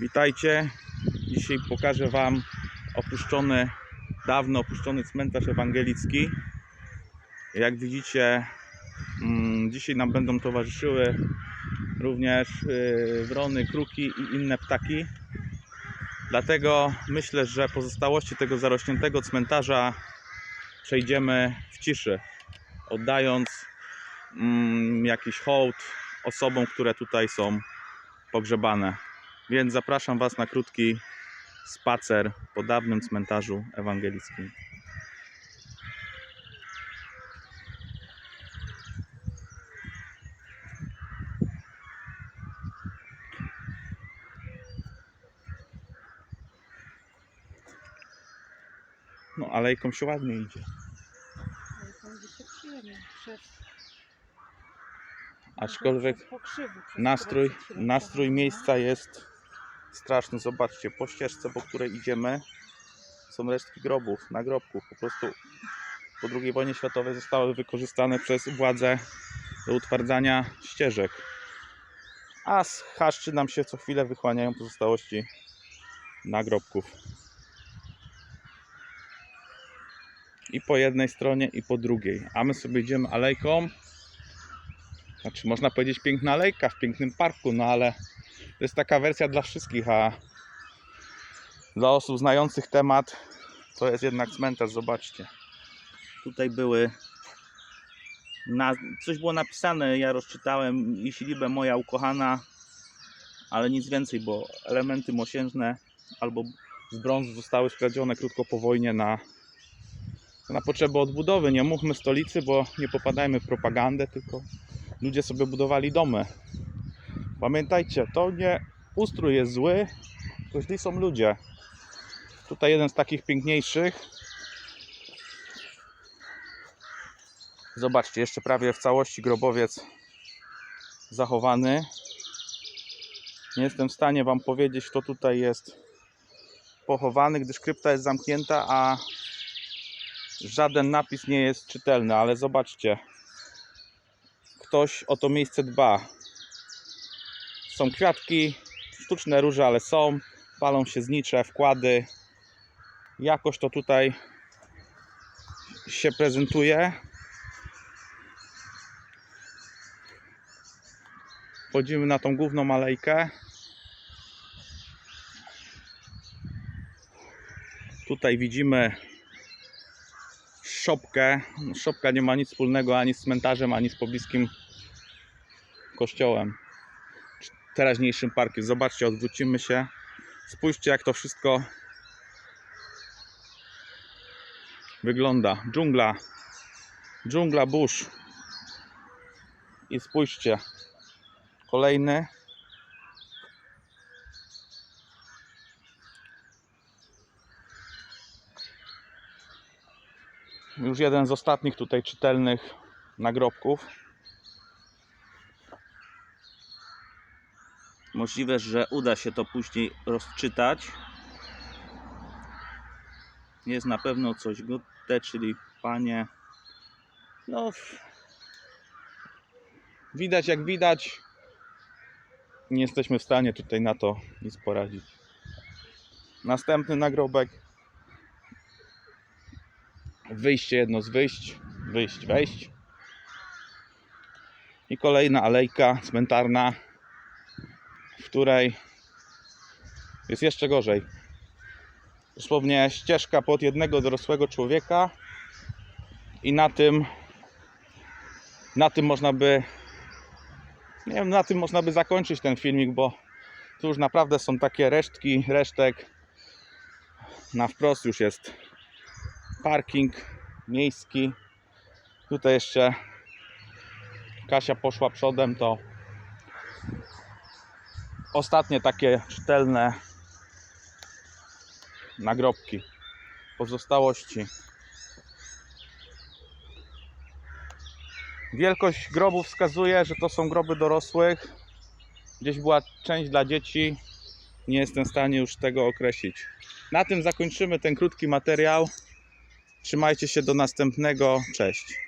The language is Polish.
Witajcie. Dzisiaj pokażę Wam opuszczony, dawno opuszczony cmentarz ewangelicki. Jak widzicie, mm, dzisiaj nam będą towarzyszyły również y, wrony, kruki i inne ptaki. Dlatego myślę, że pozostałości tego zarośniętego cmentarza przejdziemy w ciszy, oddając mm, jakiś hołd osobom, które tutaj są pogrzebane. Więc zapraszam Was na krótki spacer po dawnym cmentarzu ewangelickim. No, alejką się ładnie idzie. Aczkolwiek nastrój, nastrój miejsca jest straszny. Zobaczcie, po ścieżce, po której idziemy, są resztki grobów, nagrobków. Po prostu po II wojnie światowej zostały wykorzystane przez władze do utwardzania ścieżek. A z chaszczy nam się co chwilę wychłaniają pozostałości nagrobków. I po jednej stronie, i po drugiej. A my sobie idziemy alejką. Znaczy, można powiedzieć, piękna alejka w pięknym parku, no ale to jest taka wersja dla wszystkich, a dla osób znających temat to jest jednak cmentarz. Zobaczcie. Tutaj były. Na, coś było napisane, ja rozczytałem. I siedzibę moja ukochana, ale nic więcej, bo elementy mosiężne albo z brązu zostały skradzione krótko po wojnie na, na potrzeby odbudowy. Nie mówmy stolicy, bo nie popadajmy w propagandę, tylko ludzie sobie budowali domy. Pamiętajcie, to nie ustrój jest zły, to źli są ludzie. Tutaj jeden z takich piękniejszych. Zobaczcie, jeszcze prawie w całości grobowiec zachowany. Nie jestem w stanie Wam powiedzieć, kto tutaj jest pochowany, gdyż krypta jest zamknięta, a żaden napis nie jest czytelny, ale zobaczcie, ktoś o to miejsce dba. Są kwiatki, sztuczne róże, ale są. Palą się znicze, wkłady. Jakoś to tutaj się prezentuje. Wchodzimy na tą główną alejkę. Tutaj widzimy szopkę. Szopka nie ma nic wspólnego ani z cmentarzem, ani z pobliskim kościołem. Teraźniejszym parkiem. Zobaczcie, odwrócimy się. Spójrzcie, jak to wszystko wygląda. Dżungla. Dżungla, burz. I spójrzcie. Kolejny. Już jeden z ostatnich tutaj czytelnych nagrobków. Możliwe, że uda się to później rozczytać. Jest na pewno coś gotte, czyli panie. No, widać jak widać. Nie jesteśmy w stanie tutaj na to nic poradzić. Następny nagrobek. Wyjście jedno z wyjść, wyjść, wejść. I kolejna alejka cmentarna, której jest jeszcze gorzej. Dosłownie ścieżka pod jednego dorosłego człowieka i na tym na tym można by nie wiem, na tym można by zakończyć ten filmik, bo tu już naprawdę są takie resztki, resztek. Na wprost już jest parking miejski. Tutaj jeszcze Kasia poszła przodem, to ostatnie takie czytelne nagrobki, pozostałości. Wielkość grobów wskazuje, że to są groby dorosłych. Gdzieś była część dla dzieci. Nie jestem w stanie już tego określić. Na tym zakończymy ten krótki materiał. Trzymajcie się do następnego. Cześć.